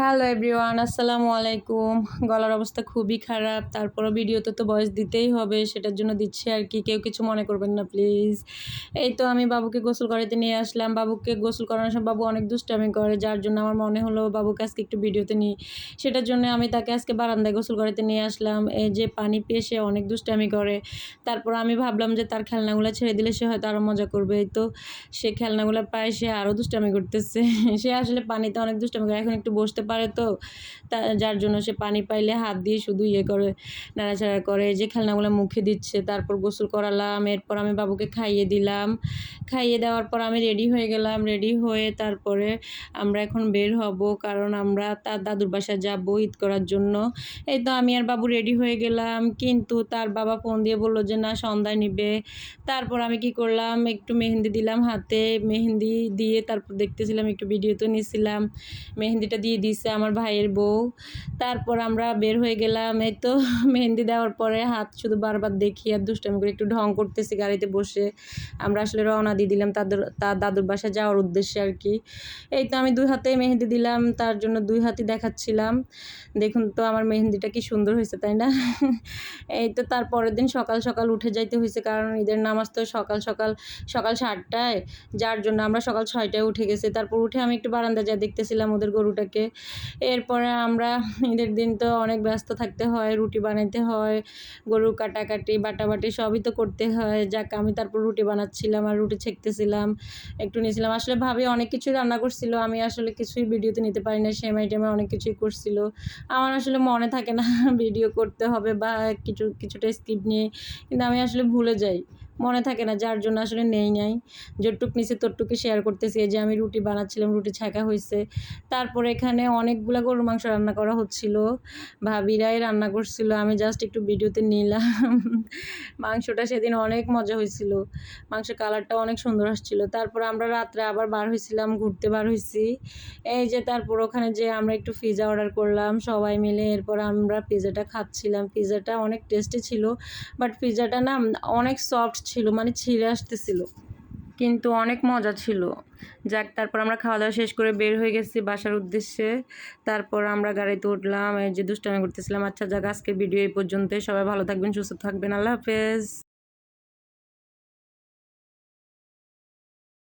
Hello everyone আসসালামু আলাইকুম গলার অবস্থা খুবই খারাপ। তারপরও ভিডিওতে তো বয়স দিতেই হবে। সেটার জন্য দিচ্ছি আর কি। কেউ কিছু মনে করবেন না প্লিজ এই তো আমি বাবুকে গোসল করাতে নিয়ে আসলাম। বাবুকে গোসল করানোর সময় বাবু অনেক দুষ্টামি করে, যার জন্য আমার মনে হলো বাবুকে আজকে একটু ভিডিওতে নিই। সেটার জন্য আমি তাকে আজকে বারান্দায় গোসল করাতে নিয়ে আসলাম। এই যে পানি পেয়ে সে অনেক দুষ্টামি করে। তারপর আমি ভাবলাম যে তার খেলনাগুলো ছেড়ে দিলে সে হয়তো আরও মজা করবে। এই তো সে খেলনাগুলো পায়, সে আরও দুষ্টামি করতেছে। সে আসলে পানিতে অনেক দুষ্টামি করে। এখন একটু বসতে পারে তো তা, যার জন্য সে পানি পাইলে হাত দিয়ে শুধু ইয়ে করে, নাড়াচাড়া করে, যে খেলনাগুলো মুখে দিচ্ছে, তারপর গোসল করালাম, এরপর আমি বাবুকে খাইয়ে দিলাম। খাইয়ে দেওয়ার পর আমি রেডি হয়ে গেলাম রেডি হয়ে তারপরে আমরা এখন বের হব কারণ আমরা তার দাদুর বাসায় যাব ঈদ করার জন্য। এই তো আমি আর বাবু রেডি হয়ে গেলাম, কিন্তু তার বাবা ফোন দিয়ে বলল যে, না, সন্ধ্যায় নিবে। তারপর আমি কি করলাম, একটু মেহেন্দি দিলাম হাতে, মেহেন্দি দিয়ে তারপর দেখতেছিলাম, একটু ভিডিও তো নিয়েছিলাম মেহেন্দিটা দিয়ে দিছে আমার ভাইয়ের বউ। তারপর আমরা বের হয়ে গেলাম, এই তো মেহেন্দি দেওয়ার পরে হাত শুধু বারবার দেখি আর দুষ্টামি করে একটু ঢং করতেছি গাড়িতে বসে। আমরা আসলে রওনা দিয়ে দিলাম তাদের, তার দাদুর বাসায় যাওয়ার উদ্দেশ্যে আর কি। এই তো আমি দুই হাতে মেহেন্দি দিলাম, তার জন্য দুই হাতই দেখাচ্ছিলাম। দেখুন তো আমার মেহেন্দিটা কি সুন্দর হয়েছে, তাই না? এই তো তার পরের দিন সকাল সকাল উঠে যাইতে হয়েছে, কারণ ঈদের নামাজ তো সকাল সকাল সকাল সাতটায়, যার জন্য আমরা সকাল ছয়টায় উঠে গেছি। তারপর উঠে আমি একটু বারান্দা যা দেখতেছিলাম ওদের গরুটাকে। এরপরে আমরা ঈদের দিন তো অনেক ব্যস্ত থাকতে হয়, রুটি বানাইতে হয়, গরু কাটাকাটি, বাটাবাটি সবই তো করতে হয়। যাক, আমি তারপর রুটি বানাচ্ছিলাম আর রুটি ছেঁকতেছিলাম একটু নিয়েছিলাম। আসলে ভাবি অনেক কিছুই রান্না করছিল, আমি আসলে কিছুই ভিডিওতে নিতে পারি না সেমাই টেমাই অনেক কিছুই করছিল। আমার আসলে মনে থাকে না, ভিডিও করতে হবে বা কিছু, কিছুটা স্কিপ নিয়ে, কিন্তু আমি আসলে ভুলে যাই। মনে থাকে না, যার জন্য আসলে নেই নাই। যতটুক নিচে ততটুকু শেয়ার করতেছি। এই যে আমি রুটি বানাচ্ছিলাম, রুটি ছাঁকা হয়েছে তারপর এখানে অনেকগুলো গরুর মাংস রান্না করা হচ্ছিল। ভাবিরাই রান্না করছিল, আমি জাস্ট একটু ভিডিওতে নিলাম। মাংসটা সেদিন অনেক মজা হয়েছিল মাংসের কালারটা অনেক সুন্দর আসছিল। তারপর আমরা রাত্রে আবার বার হয়েছিলাম ঘুরতে বার হয়েছি এই যে তারপর ওখানে যে আমরা একটু পিজা অর্ডার করলাম, সবাই মিলে এরপর আমরা পিৎজাটা খাচ্ছিলাম। পিজাটা অনেক টেস্টি ছিল বাট পিৎজাটা না অনেক সফট ছিল মানে ছিঁড়ে আসতেছিল। কিন্তু অনেক মজা ছিল। যাক, তারপর আমরা খাওয়া দাওয়া শেষ করে বের হয়ে গেছি বাসার উদ্দেশ্যে। তারপর আমরা গাড়িতে উঠলাম, এই যে দুষ্টামি করতেছিলাম। আচ্ছা যাক আজকে ভিডিও এই পর্যন্ত সবাই ভালো থাকবেন, সুস্থ থাকবেন। আল্লাহ হাফেজ।